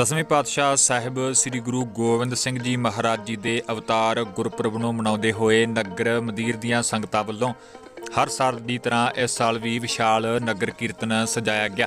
ਦਸਵੇਂ ਪਾਤਸ਼ਾਹ ਸਾਹਿਬ ਸ੍ਰੀ ਗੁਰੂ ਗੋਬਿੰਦ ਸਿੰਘ ਜੀ ਮਹਾਰਾਜ ਜੀ ਦੇ ਅਵਤਾਰ ਗੁਰਪੁਰਬ ਨੂੰ ਮਨਾਉਂਦੇ ਹੋਏ ਨਗਰ ਮਦੀਰ ਦੀਆਂ ਸੰਗਤਾਂ ਵੱਲੋਂ ਹਰ ਸਾਲ ਦੀ ਤਰ੍ਹਾਂ ਇਸ ਸਾਲ ਵੀ ਵਿਸ਼ਾਲ ਨਗਰ ਕੀਰਤਨ ਸਜਾਇਆ ਗਿਆ।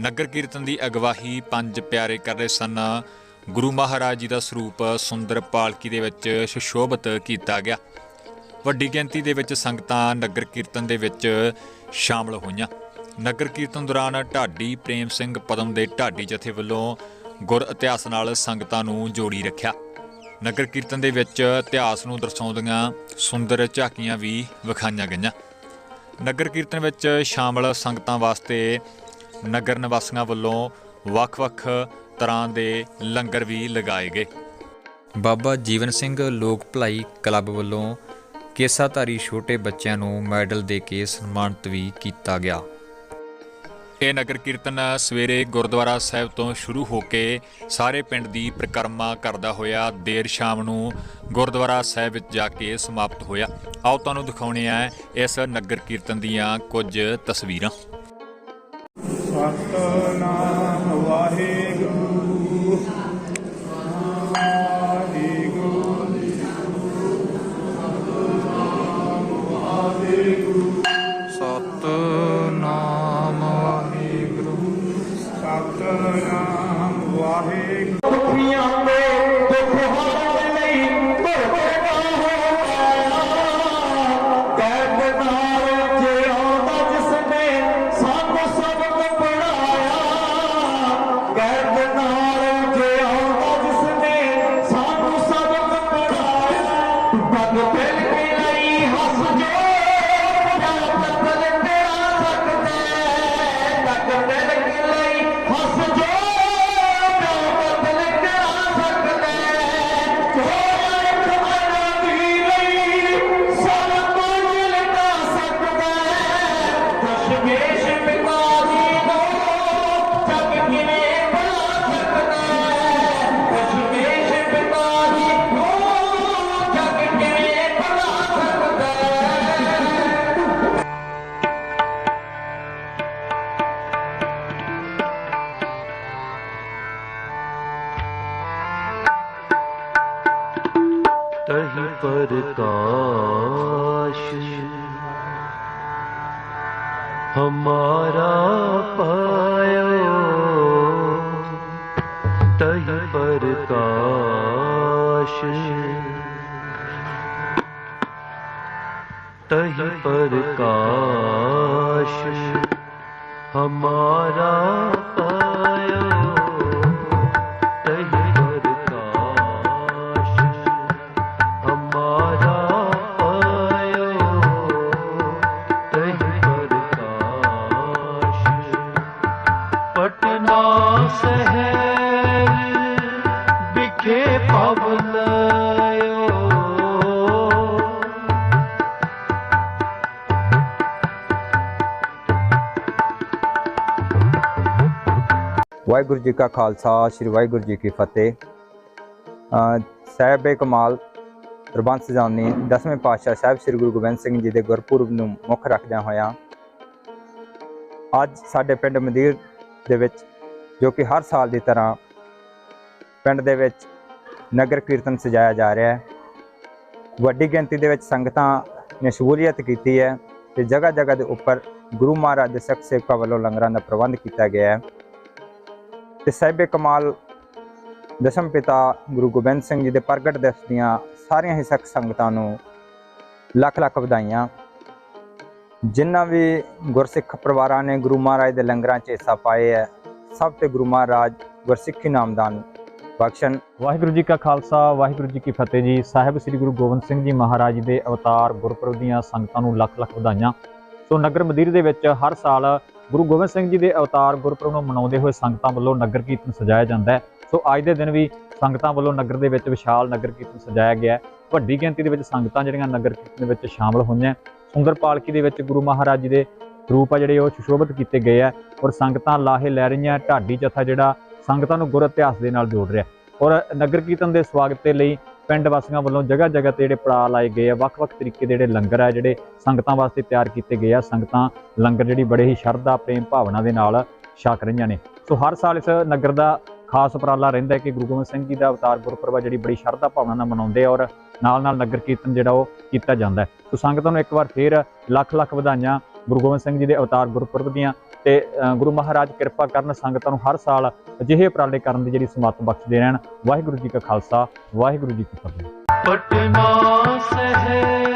ਨਗਰ ਕੀਰਤਨ ਦੀ ਅਗਵਾਹੀ ਪੰਜ ਪਿਆਰੇ ਕਰ ਰਹੇ ਸਨ। ਗੁਰੂ ਮਹਾਰਾਜ ਜੀ ਦਾ ਸਰੂਪ ਸੁੰਦਰ ਪਾਲਕੀ ਦੇ ਵਿੱਚ ਸੁਸ਼ੋਭਿਤ ਕੀਤਾ ਗਿਆ। ਵੱਡੀ ਗਿਣਤੀ ਦੇ ਵਿੱਚ ਸੰਗਤਾਂ ਨਗਰ ਕੀਰਤਨ ਦੇ ਵਿੱਚ ਸ਼ਾਮਲ ਹੋਈਆਂ। ਨਗਰ ਕੀਰਤਨ ਦੌਰਾਨ ਢਾਡੀ ਪ੍ਰੇਮ ਸਿੰਘ ਪਦਮ ਦੇ ਢਾਡੀ ਜਥੇ ਵੱਲੋਂ ਗੁਰ ਇਤਿਹਾਸ ਨਾਲ ਸੰਗਤਾਂ ਨੂੰ ਜੋੜੀ ਰੱਖਿਆ। ਨਗਰ ਕੀਰਤਨ ਦੇ ਵਿੱਚ ਇਤਿਹਾਸ ਨੂੰ ਦਰਸਾਉਂਦੀਆਂ ਸੁੰਦਰ ਝਾਕੀਆਂ ਵੀ ਵਿਖਾਈਆਂ ਗਈਆਂ। ਨਗਰ ਕੀਰਤਨ ਵਿੱਚ ਸ਼ਾਮਲ ਸੰਗਤਾਂ ਵਾਸਤੇ ਨਗਰ ਨਿਵਾਸੀਆਂ ਵੱਲੋਂ ਵੱਖ-ਵੱਖ ਤਰ੍ਹਾਂ ਦੇ ਲੰਗਰ ਵੀ ਲਗਾਏ ਗਏ। ਬਾਬਾ ਜੀਵਨ ਸਿੰਘ ਲੋਕ ਭਲਾਈ ਕਲੱਬ ਵੱਲੋਂ ਕੇਸਾਧਾਰੀ ਛੋਟੇ ਬੱਚਿਆਂ ਨੂੰ ਮੈਡਲ ਦੇ ਕੇ ਸਨਮਾਨਿਤ ਵੀ ਕੀਤਾ ਗਿਆ। ਇਹ ਨਗਰ ਕੀਰਤਨ ਸਵੇਰੇ ਗੁਰਦੁਆਰਾ ਸਾਹਿਬ ਤੋਂ ਸ਼ੁਰੂ ਹੋ ਕੇ ਸਾਰੇ ਪਿੰਡ ਦੀ ਪ੍ਰਕਰਮਾ ਕਰਦਾ ਹੋਇਆ ਦੇਰ ਸ਼ਾਮ ਨੂੰ ਗੁਰਦੁਆਰਾ ਸਾਹਿਬ ਵਿੱਚ ਜਾ ਕੇ ਸਮਾਪਤ ਹੋਇਆ। ਆਓ ਤੁਹਾਨੂੰ ਦਿਖਾਉਣੇ ਆ ਇਸ ਨਗਰ ਕੀਰਤਨ ਦੀਆਂ ਕੁਝ ਤਸਵੀਰਾਂ। ਸਤਨਾਮ Cuando tengo प्रकाश। हमारा पायो तह प्रकाश। तह प्रकाश। हमारा ਵਾਹਿਗੁਰੂ ਜੀ ਕਾ ਖਾਲਸਾ, ਸ੍ਰੀ ਵਾਹਿਗੁਰੂ ਜੀ ਕੀ ਫਤਿਹ। ਸਾਹਿਬ ਕਮਾਲ, ਪ੍ਰਬੰਧ ਸਜਾਉਣੀ ਦਸਵੇਂ ਪਾਤਸ਼ਾਹ ਸਾਹਿਬ ਸ੍ਰੀ ਗੁਰੂ ਗੋਬਿੰਦ ਸਿੰਘ ਜੀ ਦੇ ਗੁਰਪੁਰਬ ਨੂੰ ਮੁੱਖ ਰੱਖਦਿਆਂ ਹੋਇਆਂ ਅੱਜ ਸਾਡੇ ਪਿੰਡ ਮਦੀਰ ਦੇ ਵਿੱਚ, ਜੋ ਕਿ ਹਰ ਸਾਲ ਦੀ ਤਰ੍ਹਾਂ ਪਿੰਡ ਦੇ ਵਿੱਚ ਨਗਰ ਕੀਰਤਨ ਸਜਾਇਆ ਜਾ ਰਿਹਾ ਹੈ। ਵੱਡੀ ਗਿਣਤੀ ਦੇ ਵਿੱਚ ਸੰਗਤਾਂ ਨੇ ਸ਼ਮੂਲੀਅਤ ਕੀਤੀ ਹੈ ਤੇ ਜਗ੍ਹਾ ਜਗ੍ਹਾ ਦੇ ਉੱਪਰ ਗੁਰੂ ਮਹਾਰਾਜ ਦੇ ਸਿੱਖ ਸੇਵਕਾਂ ਵੱਲੋਂ ਲੰਗਰਾਂ ਦਾ ਪ੍ਰਬੰਧ ਕੀਤਾ ਗਿਆ ਹੈ। ਤੇ ਸਾਹਿਬੇ ਕਮਾਲ, ਦਸ਼ਮ ਪਿਤਾ ਗੁਰੂ ਗੋਬਿੰਦ ਸਿੰਘ ਜੀ ਦੇ ਪ੍ਰਗਟ ਦਿਵਸ ਦੀਆਂ ਸਾਰੀਆਂ ਹੀ ਸਿੱਖ ਸੰਗਤਾਂ ਨੂੰ ਲੱਖ ਲੱਖ ਵਧਾਈਆਂ। ਜਿਨ੍ਹਾਂ ਵੀ ਗੁਰਸਿੱਖ ਪਰਿਵਾਰਾਂ ਨੇ ਗੁਰੂ ਮਹਾਰਾਜ ਦੇ ਲੰਗਰਾਂ 'ਚ ਹਿੱਸਾ ਪਾਏ ਹੈ, ਸਭ ਤੇ ਗੁਰੂ ਮਹਾਰਾਜ ਗੁਰਸਿੱਖੀ ਨਾਮਦਾਨ ਬਖਸ਼ਣ। ਵਾਹਿਗੁਰੂ ਜੀ ਕਾ ਖਾਲਸਾ, ਵਾਹਿਗੁਰੂ ਜੀ ਕੀ ਫਤਿਹ ਜੀ। ਸਾਹਿਬ ਸ੍ਰੀ ਗੁਰੂ ਗੋਬਿੰਦ ਸਿੰਘ ਜੀ ਮਹਾਰਾਜ ਦੇ ਅਵਤਾਰ ਗੁਰਪੁਰਬ ਦੀਆਂ ਸੰਗਤਾਂ ਨੂੰ ਲੱਖ ਲੱਖ ਵਧਾਈਆਂ। ਸੋ ਨਗਰ ਮਦੀਰ ਦੇ ਵਿੱਚ ਹਰ ਸਾਲ ਗੁਰੂ ਗੋਬਿੰਦ ਸਿੰਘ ਜੀ ਦੇ ਅਵਤਾਰ ਗੁਰਪੁਰਬ ਨੂੰ ਮਨਾਉਂਦੇ ਹੋਏ ਸੰਗਤਾਂ ਵੱਲੋਂ ਨਗਰ ਕੀਰਤਨ ਸਜਾਇਆ ਜਾਂਦਾ ਹੈ। ਸੋ ਅੱਜ ਦੇ ਦਿਨ ਵੀ ਸੰਗਤਾਂ ਵੱਲੋਂ ਨਗਰ ਦੇ ਵਿੱਚ ਵਿਸ਼ਾਲ ਨਗਰ ਕੀਰਤਨ ਸਜਾਇਆ ਗਿਆ ਵੱਡੀ ਗਿਣਤੀ ਦੇ ਵਿੱਚ ਸੰਗਤਾਂ ਜਿਹੜੀਆਂ ਨਗਰ ਕੀਰਤਨ ਵਿੱਚ ਸ਼ਾਮਲ ਹੋਈਆਂ ਸੁੰਦਰ ਪਾਲਕੀ ਦੇ ਵਿੱਚ ਗੁਰੂ ਮਹਾਰਾਜ ਜੀ ਦੇ ਰੂਪ ਆ ਜਿਹੜੇ ਉਹ ਸੁਸ਼ੋਭਿਤ ਕੀਤੇ ਗਏ ਆ ਔਰ ਸੰਗਤਾਂ ਲਾਹੇ ਲੈ ਰਹੀਆਂ, ਢਾਡੀ ਜਥਾ ਜਿਹੜਾ ਸੰਗਤਾਂ ਨੂੰ ਗੁਰ ਇਤਿਹਾਸ ਦੇ ਨਾਲ ਜੋੜ ਰਿਹਾ ਔਰ ਨਗਰ ਕੀਰਤਨ ਦੇ ਸਵਾਗਤ ਦੇ ਲਈ ਪਿੰਡ ਵਾਸੀਆਂ ਵੱਲੋਂ ਜਗ੍ਹਾ ਜਗ੍ਹਾ ਤੇ ਜਿਹੜੇ ਪੜਾਅ ਲਾਏ ਗਏ ਆ, ਵੱਖ-ਵੱਖ ਤਰੀਕੇ ਦੇ ਜਿਹੜੇ ਲੰਗਰ ਆ, ਜਿਹੜੇ ਸੰਗਤਾਂ ਵਾਸਤੇ ਤਿਆਰ ਕੀਤੇ ਗਏ ਆ, ਸੰਗਤਾਂ ਲੰਗਰ ਜਿਹੜੀ ਬੜੇ ਹੀ ਸ਼ਰਧਾ, ਪ੍ਰੇਮ ਭਾਵਨਾ ਦੇ ਨਾਲ ਛਕ ਰਹੀਆਂ ਨੇ। ਸੋ ਹਰ ਸਾਲ ਇਸ ਨਗਰ ਦਾ ਖਾਸ ਉਪਰਾਲਾ ਰਹਿੰਦਾ ਕਿ ਗੁਰੂ ਗੋਬਿੰਦ ਸਿੰਘ ਜੀ ਦਾ ਅਵਤਾਰ ਗੁਰਪੁਰਬ ਜਿਹੜੀ ਬੜੀ ਸ਼ਰਧਾ ਭਾਵਨਾ ਨਾਲ ਮਨਾਉਂਦੇ ਆ ਔਰ ਨਾਲ ਨਾਲ ਨਗਰ ਕੀਰਤਨ ਜਿਹੜਾ ਉਹ ਕੀਤਾ ਜਾਂਦਾ ਸੋ ਸੰਗਤਾਂ ਨੂੰ ਇੱਕ ਵਾਰ ਫੇਰ ਲੱਖ ਲੱਖ ਵਧਾਈਆਂ ਗੁਰੂ ਗੋਬਿੰਦ ਸਿੰਘ ਜੀ ਦੇ ਅਵਤਾਰ ਗੁਰਪੁਰਬ ਦੀਆਂ। ਤੇ ਗੁਰੂ ਮਹਾਰਾਜ ਕਿਰਪਾ ਕਰਨ ਸੰਗਤਾਂ ਨੂੰ ਹਰ ਸਾਲ ਅਜਿਹੇ ਉਪਰਾਲੇ ਕਰਨ ਦੀ ਜਿਹੜੀ ਸਮੱਤ ਬਖਸ਼ਦੇ ਰਹਿਣ। ਵਾਹਿਗੁਰੂ ਜੀ ਕਾ ਖਾਲਸਾ, ਵਾਹਿਗੁਰੂ ਜੀ ਕੀ ਫਤਿਹ। ਪਟਨਾ ਸਹਿ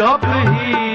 जप ही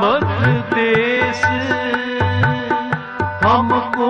मध्य देश हमको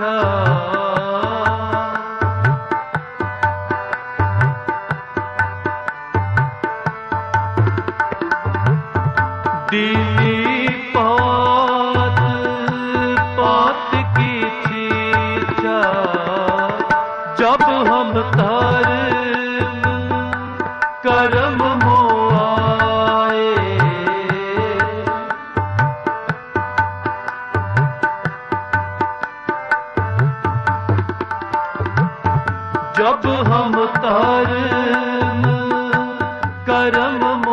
का कर्म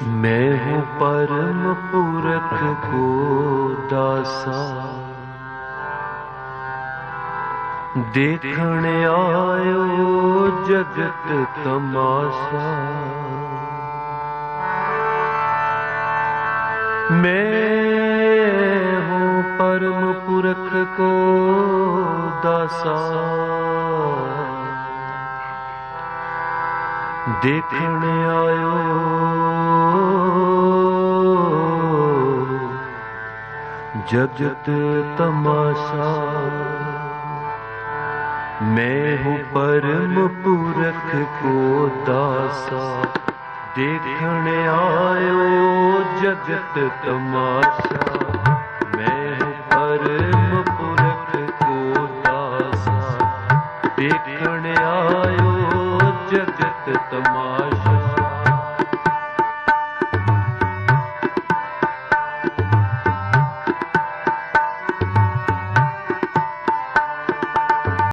मैं हूँ परम पूरक को दासा देखण आयो जगत तमाशा मैं हूँ परम पुरख को दासा ਦੇਖਣ ਆਇਓ। ਜਗਤ ਤਮਾਸ਼ਾ। ਮੈਂ ਹੂੰ ਪਰਮ ਪੁਰਖ ਕੋ ਦਾਸਾ। ਦੇਖਣ ਆਇਓ ਜਗਤ ਤਮਾਸ਼ਾ।